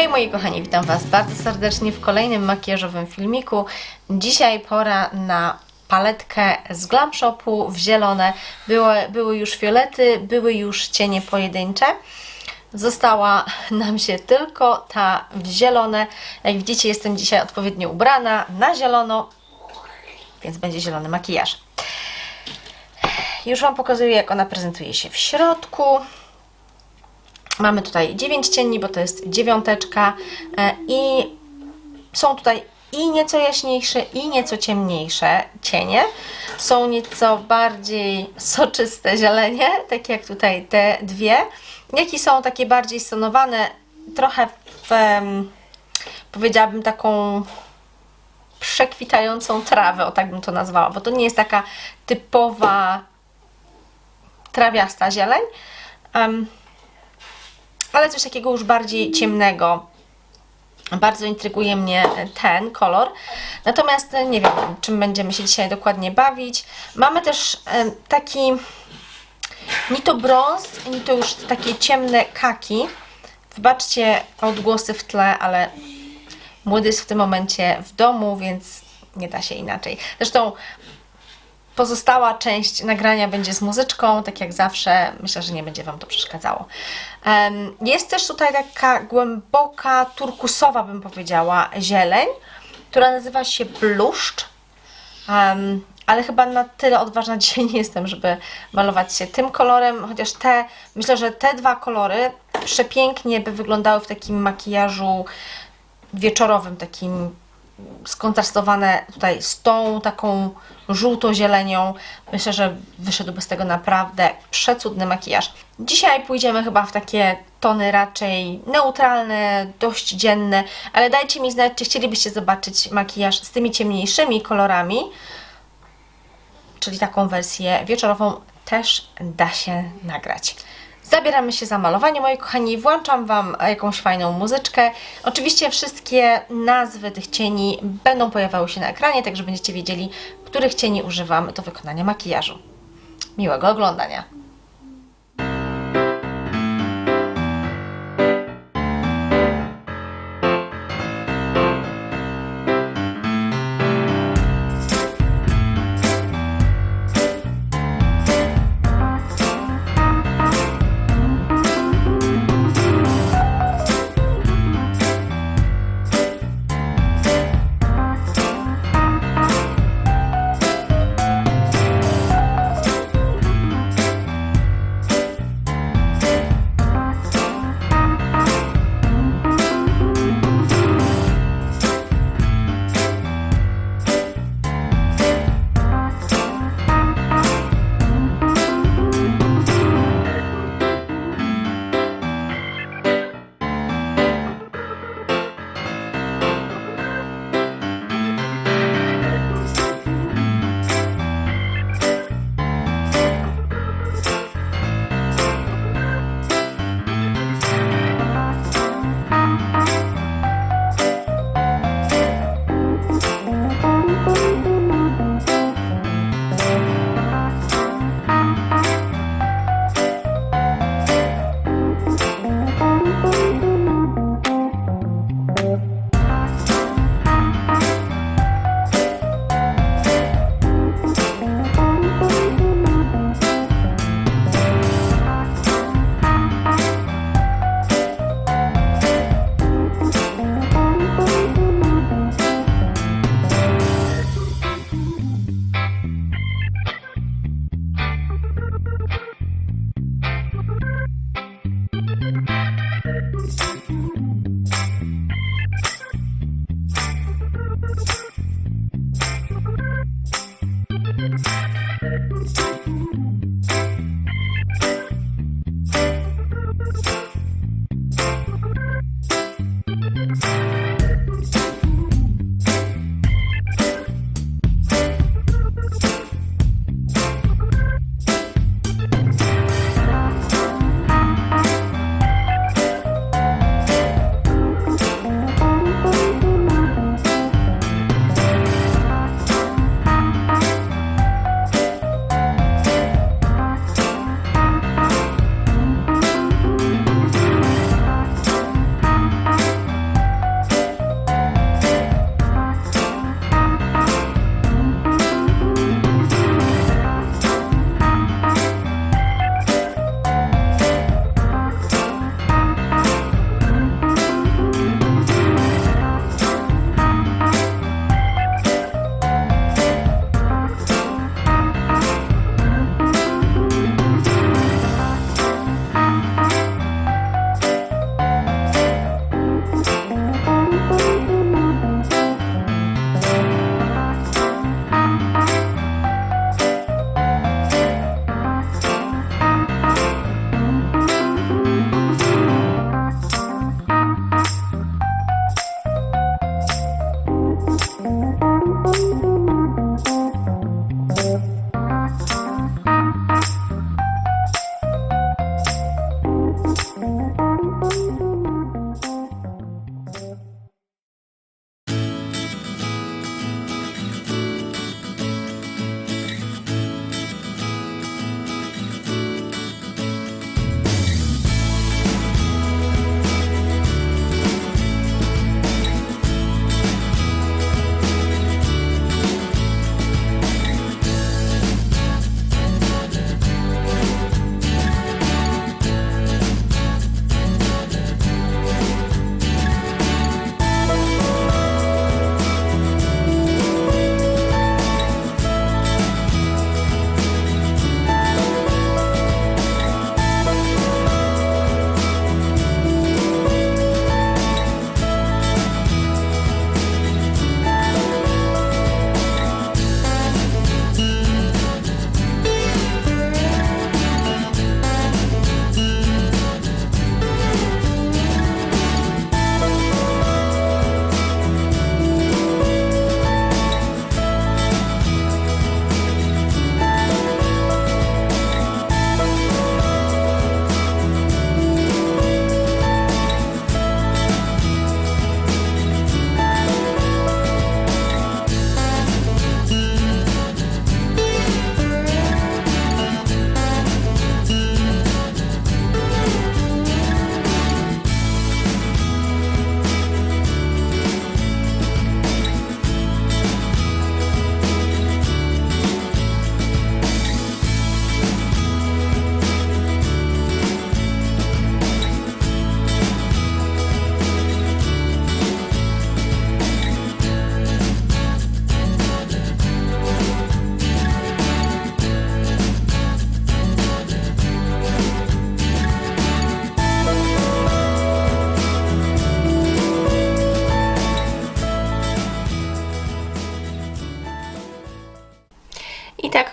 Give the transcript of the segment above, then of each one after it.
Hej moi kochani, witam Was bardzo serdecznie w kolejnym makijażowym filmiku. Dzisiaj pora na paletkę z Glam Shopu w zielone. Były, były już fiolety, były już cienie pojedyncze. Została nam się tylko ta w zielone. Jak widzicie jestem dzisiaj odpowiednio ubrana na zielono, więc będzie zielony makijaż. Już Wam pokazuję jak ona prezentuje się w środku. Mamy tutaj 9 cieni, bo to jest dziewiąteczka e, i są tutaj i nieco jaśniejsze, i nieco ciemniejsze cienie. Są nieco bardziej soczyste zielenie, takie jak tutaj te dwie, jak i są takie bardziej stonowane, trochę w, powiedziałabym taką przekwitającą trawę, o tak bym to nazwała, bo to nie jest taka typowa trawiasta zieleń. Em, ale coś takiego już bardziej ciemnego. Bardzo intryguje mnie ten kolor. Natomiast nie wiem, czym będziemy się dzisiaj dokładnie bawić. Mamy też e, taki ni to brąz, ni to już takie ciemne kaki. Wybaczcie odgłosy w tle, ale młody jest w tym momencie w domu, więc nie da się inaczej. Zresztą Pozostała część nagrania będzie z muzyczką, tak jak zawsze. Myślę, że nie będzie Wam to przeszkadzało. Jest też tutaj taka głęboka, turkusowa, bym powiedziała, zieleń, która nazywa się bluszcz. Ale chyba na tyle odważna dzisiaj nie jestem, żeby malować się tym kolorem, chociaż te, myślę, że te dwa kolory przepięknie by wyglądały w takim makijażu wieczorowym, takim skontrastowane tutaj z tą taką żółto-zielenią. Myślę, że wyszedłby z tego naprawdę przecudny makijaż. Dzisiaj pójdziemy chyba w takie tony raczej neutralne, dość dzienne, ale dajcie mi znać, czy chcielibyście zobaczyć makijaż z tymi ciemniejszymi kolorami, czyli taką wersję wieczorową też da się nagrać. Zabieramy się za malowanie, moi kochani. Włączam Wam jakąś fajną muzyczkę. Oczywiście wszystkie nazwy tych cieni będą pojawiały się na ekranie, tak że będziecie wiedzieli, których cieni używam do wykonania makijażu. Miłego oglądania.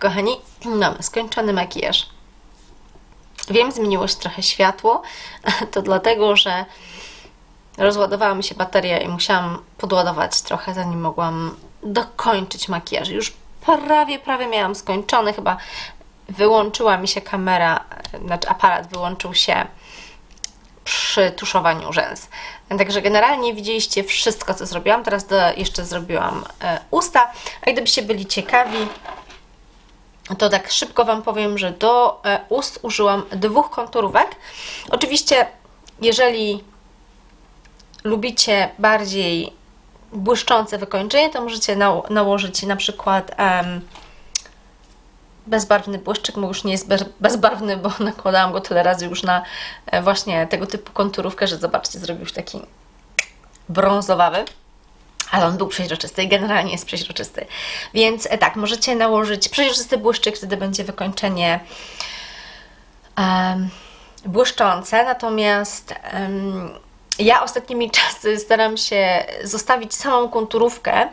Kochani, mamy skończony makijaż. Wiem, zmieniło się trochę światło. To dlatego, że rozładowała mi się bateria i musiałam podładować trochę, zanim mogłam dokończyć makijaż. Już prawie, prawie miałam skończony. Chyba wyłączyła mi się kamera, znaczy aparat wyłączył się przy tuszowaniu rzęs. Także generalnie widzieliście wszystko, co zrobiłam. Teraz do, jeszcze zrobiłam e, usta. A gdybyście byli ciekawi, to tak szybko Wam powiem, że do e, ust użyłam dwóch konturówek. Oczywiście, jeżeli lubicie bardziej błyszczące wykończenie, to możecie nałożyć na przykład bezbarwny błyszczyk, bo już nie jest bez- bezbarwny, bo nakładałam go tyle razy już na e, właśnie tego typu konturówkę, że zobaczcie, zrobił już taki brązowawy. Ale on był przeźroczysty i generalnie jest przeźroczysty. Więc e, tak, możecie nałożyć przeźroczysty błyszczyk, wtedy będzie wykończenie em, błyszczące. Natomiast em, ja ostatnimi czasy staram się zostawić samą konturówkę,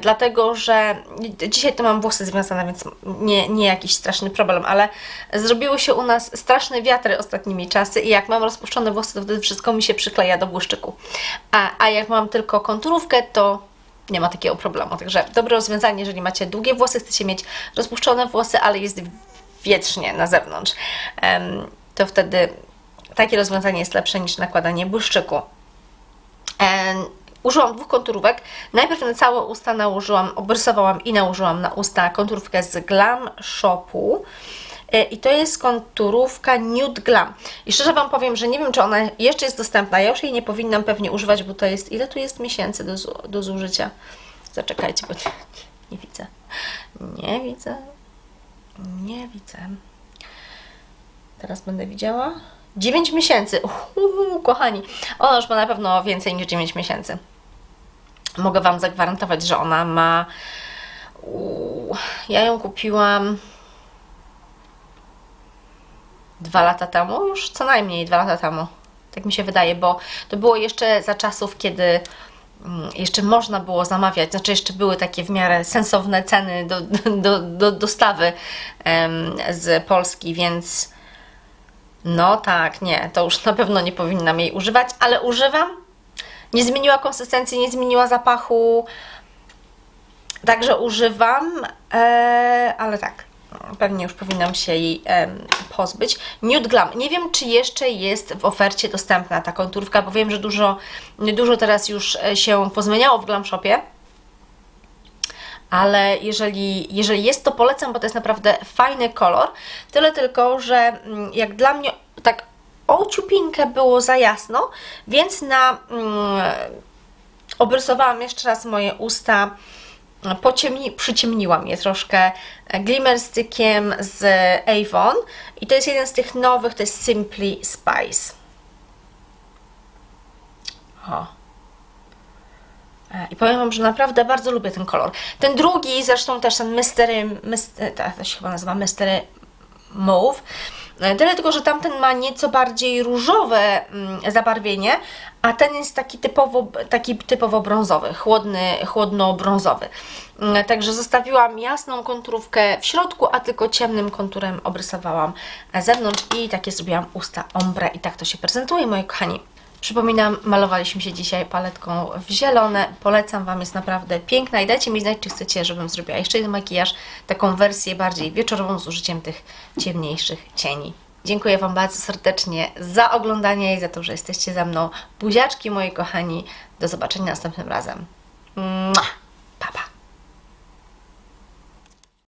dlatego że dzisiaj to mam włosy związane, więc nie, nie jakiś straszny problem, ale zrobiły się u nas straszne wiatry ostatnimi czasy i jak mam rozpuszczone włosy, to wtedy wszystko mi się przykleja do błyszczyku. A, a jak mam tylko konturówkę, to nie ma takiego problemu. Także dobre rozwiązanie, jeżeli macie długie włosy, chcecie mieć rozpuszczone włosy, ale jest wietrznie na zewnątrz, to wtedy takie rozwiązanie jest lepsze niż nakładanie błyszczyku. Użyłam dwóch konturówek. Najpierw na całe usta nałożyłam, obrysowałam i nałożyłam na usta konturówkę z Glam Shopu. E, I to jest konturówka Nude Glam. I szczerze Wam powiem, że nie wiem, czy ona jeszcze jest dostępna. Ja już jej nie powinnam pewnie używać, bo to jest... Ile tu jest miesięcy do, do zużycia? Zaczekajcie, bo nie, nie widzę. Nie widzę. Nie widzę. Teraz będę widziała. 9 miesięcy. Uhu, kochani. Ona już ma na pewno więcej niż 9 miesięcy. Mogę Wam zagwarantować, że ona ma. Uuu, ja ją kupiłam dwa lata temu, już co najmniej dwa lata temu. Tak mi się wydaje, bo to było jeszcze za czasów, kiedy mm, jeszcze można było zamawiać, znaczy jeszcze były takie w miarę sensowne ceny do, do, do dostawy z Polski, więc no tak, nie, to już na pewno nie powinnam jej używać, ale używam. Nie zmieniła konsystencji, nie zmieniła zapachu, także używam, e, ale tak, pewnie już powinnam się jej em, pozbyć. Nude Glam, nie wiem czy jeszcze jest w ofercie dostępna ta konturówka, bo wiem, że dużo, dużo teraz już e, się pozmieniało w Glam Shopie ale jeżeli, jeżeli jest, to polecam, bo to jest naprawdę fajny kolor. Tyle tylko, że mm, jak dla mnie tak ciupinkę było za jasno, więc na mm, obrysowałam jeszcze raz moje usta, pociemni, przyciemniłam je troszkę glimmer stickiem z Avon i to jest jeden z tych nowych, to jest Simply Spice. O. E, I powiem Wam, że naprawdę bardzo lubię ten kolor. Ten drugi, zresztą też ten Mystery, mystery to się chyba nazywa Mystery Mauve. E, Tyle tylko, że tamten ma nieco bardziej różowe mm, zabarwienie, a ten jest taki typowo, taki typowo brązowy, chłodny, chłodno-brązowy. Mm, Także zostawiłam jasną konturówkę w środku, a tylko ciemnym konturem obrysowałam zewnątrz i takie zrobiłam usta ombre i tak to się prezentuje, moi kochani. Przypominam, malowaliśmy się dzisiaj paletką w zielone. Polecam Wam, jest naprawdę piękna i dajcie mi znać, czy chcecie, żebym zrobiła jeszcze jeden makijaż, taką wersję bardziej wieczorową z użyciem tych ciemniejszych cieni. Dziękuję Wam bardzo serdecznie za oglądanie i za to, że jesteście ze mną. Buziaczki, moi kochani. Do zobaczenia następnym razem. Mua!